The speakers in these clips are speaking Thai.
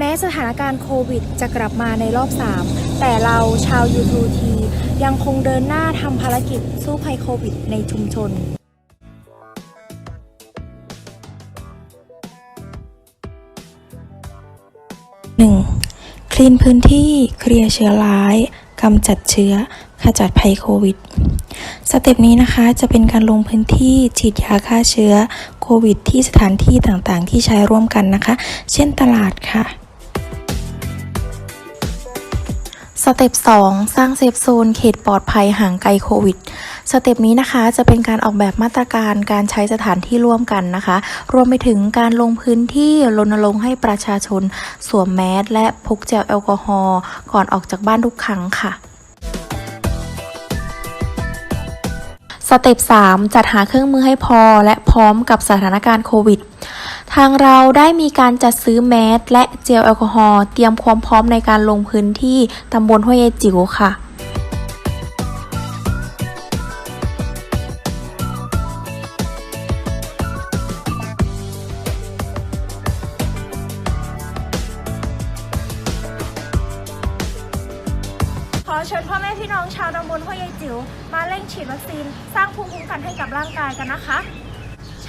แม้สถานการณ์โควิดจะกลับมาในรอบ 3 แต่เราชาว U2T ยังคงเดินหน้าทำภารกิจสู้ภัยโควิดในชุมชน 1. คลีนพื้นที่เคลียร์เชื้อร้ายกำจัดเชื้อขจัดภัยโควิด สเต็ปนี้นะคะจะเป็นการลงพื้นที่ฉีดยาฆ่าเชื้อโควิด ที่สถานที่ต่างๆ ที่ใช้ร่วมกันนะคะ เช่นตลาดค่ะ สเต็ป2 สร้างเซฟโซนเขตปลอดภัยห่างไกลโควิด สเต็ปนี้นะคะจะเป็นการออกแบบมาตรการการใช้สถานที่ร่วมกันนะคะ รวมไปถึงการลงพื้นที่รณรงค์ให้ประชาชน สวมแมสและพกเจลแอลกอฮอล์ก่อนออกจากบ้านทุกครั้งค่ะสเต็ป3จัดหาเครื่องมือให้พอและพร้อมกับสถานการณ์โควิด ทางเราได้มีการจัดซื้อแมสและเจลแอลกอฮอล์เตรียมความพร้อมในการลงพื้นที่ตำบลห้วยยายจิ๋วค่ะขอเชิญพ่อแม่พี่น้องชาวตำบลห้วยยายจิ๋วมาเร่งฉีดวัคซีน สร้างภูมิคุ้มกันให้กับร่างกายกันนะคะ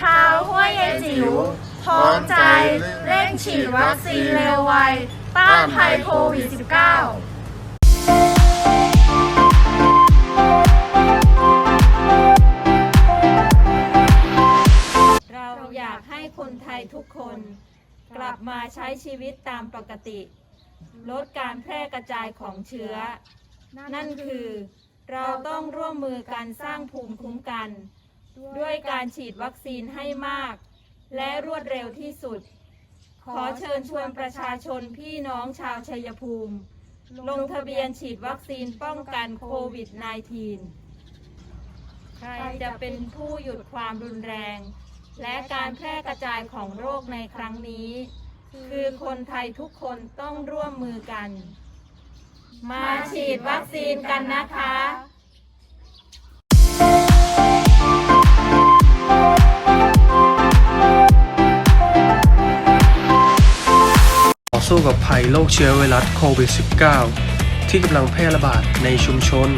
ชาวห้วยยายจิ๋วพร้อมใจเร่งฉีดวัคซีนเร็วไว ต้านภัยโควิด -19 เราอยากให้คนไทยทุกคน กลับมาใช้ชีวิตตามปกติ ลดการแพร่กระจายของเชื้อ นั่นคือ เราต้องร่วมมือกันสร้างภูมิคุ้มกัน ด้วยการฉีดวัคซีนให้มาก และรวดเร็วที่สุด ขอเชิญชวนประชาชนพี่น้องชาวชัยภูมิ ลงทะเบียนฉีดวัคซีนป้องกันโควิด -19 ใครจะเป็นผู้หยุดความรุนแรง และการแพร่กระจายของโรคในครั้งนี้ คือคนไทยทุกคนต้องร่วมมือกัน มาฉีดวัคซีนกันนะคะ สู้กับภัยโรคเชื้อไวรัสโควิด -19 ที่กำลังแพร่ระบาดในชุมชน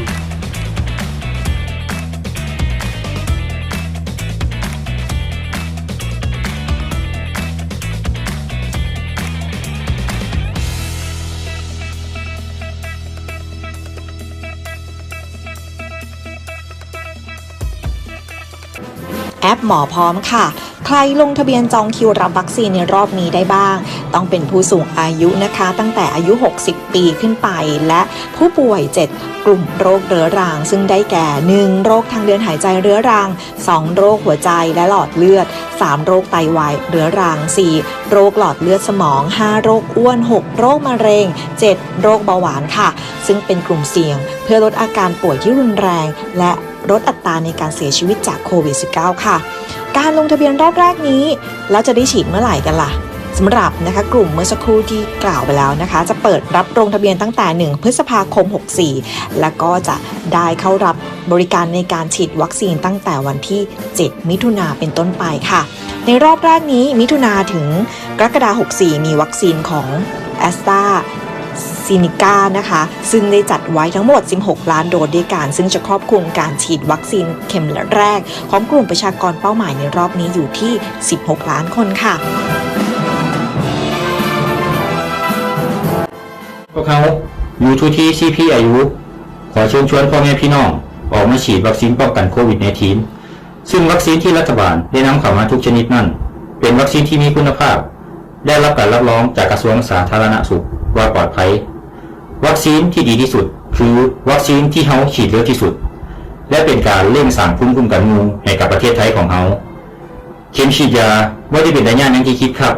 แอปหมอพร้อมค่ะ ใครลงทะเบียนจองคิวรับวัคซีนในรอบนี้ได้บ้าง ต้องเป็นผู้สูงอายุนะคะ ตั้งแต่อายุ 60 ปีขึ้นไป และผู้ป่วย 7 กลุ่มโรคเรื้อรัง ซึ่งได้แก่ 1. โรคทางเดินหายใจเรื้อรัง 2. โรคหัวใจและหลอดเลือด 3. โรคไตวายเรื้อรัง 4. โรคหลอดเลือดสมอง 5. โรคอ้วน 6. โรคมะเร็ง 7. โรคเบาหวานค่ะ ซึ่งเป็นกลุ่มเสี่ยง เพื่อลดอาการป่วยที่รุนแรง และ ลดอัตราในการเสียชีวิตจากโควิด -19 ค่ะ การลงทะเบียนรอบแรกนี้ แล้วจะได้ฉีดเมื่อไหร่กันล่ะสำหรับนะคะกลุ่มเมื่อสักครู่ที่กล่าวไปแล้วนะคะ จะเปิดรับลงทะเบียนตั้งแต่ 1 พฤษภาคม 64 แล้วก็จะได้เข้ารับบริการในการฉีดวัคซีนตั้งแต่วันที่ 7 มิถุนาเป็นต้นไปค่ะ ในรอบแรกนี้มิถุนาถึงกรกฎาคม64 มีวัคซีนของแอสตรา ซีนิก้านะคะ ซึ่งได้จัดไว้ทั้งหมด 16 ล้านโดสด้วยกัน ซึ่งจะครอบคลุมการฉีดวัคซีนเข็มแรก ของกลุ่มประชากรเป้าหมายในรอบนี้อยู่ที่ 16 ล้านคนค่ะพวกเขาอยู่ทุกที่ที่พี่อายุ ขอเชิญชวนพ่อแม่พี่น้อง ออกมาฉีดวัคซีนป้องกันโควิด -19 ซึ่งวัคซีนที่รัฐบาลได้นำเข้ามาทุกชนิดนั้น เป็นวัคซีนที่มีคุณภาพ ได้รับการรับรองจากกระทรวงสาธารณสุข ว่าปลอดภัย วัคซีนที่ดีที่สุด คือวัคซีนที่เฮาฉีดเยอะที่สุด และเป็นการเร่งสร้างภูมิคุ้มกันงูให้กับประเทศไทยของเฮาเข็มฉีดยาว่าได้เป็นได้ยากอย่างที่คิดครับ